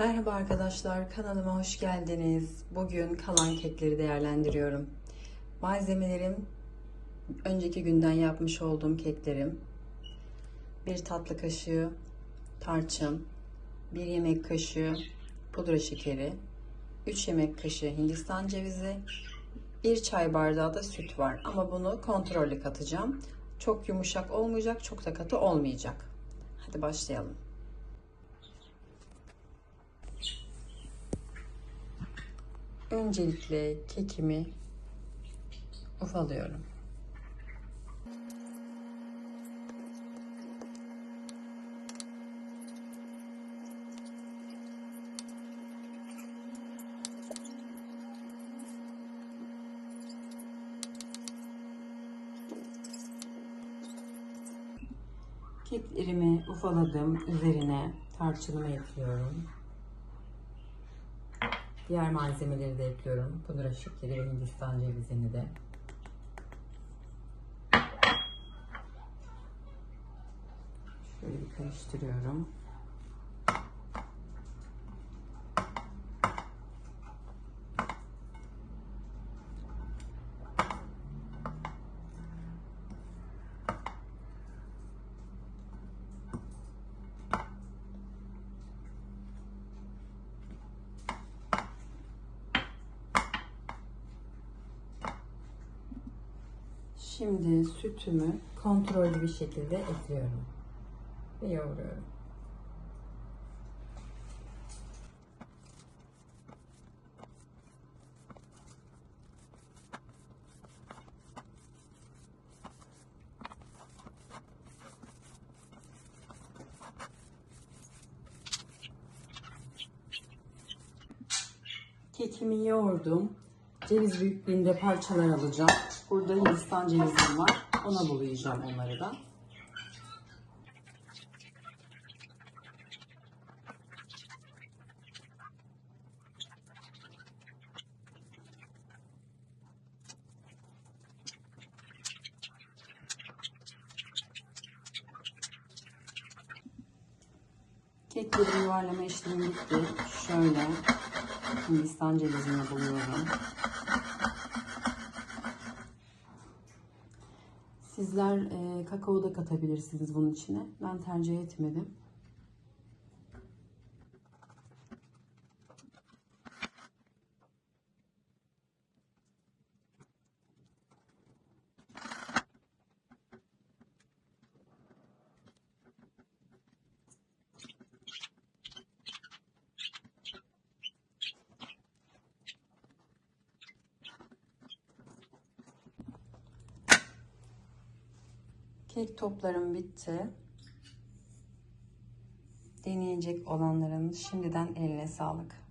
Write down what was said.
Merhaba arkadaşlar, kanalıma hoş geldiniz. Bugün kalan kekleri değerlendiriyorum. Malzemelerim önceki günden yapmış olduğum keklerim. Bir tatlı kaşığı tarçın, bir yemek kaşığı pudra şekeri, 3 yemek kaşığı hindistan cevizi, bir çay bardağı da süt var. Ama bunu kontrollü katacağım. Çok yumuşak olmayacak, çok da katı olmayacak. Hadi başlayalım. Öncelikle kekimi ufalıyorum. Keklerimi ufaladım. Üzerine tarçınımı ekliyorum. Diğer malzemeleri de ekliyorum. Pudra şekeri ve hindistan cevizini de. Şöyle karıştırıyorum. Şimdi sütümü kontrollü bir şekilde ekliyorum ve yoğuruyorum. Kekimi yoğurdum. Ceviz büyüklüğünde parçalar alacağım. Burada Hindistan cevizim var. Ona bulayacağım onları da. Kekleri yuvarlama işlemi bitti. Şöyle Hindistan cevizini buluyorum. Sizler e, kakao da katabilirsiniz bunun içine. Ben tercih etmedim. Kek toplarım bitti. Deneyecek olanların şimdiden eline sağlık.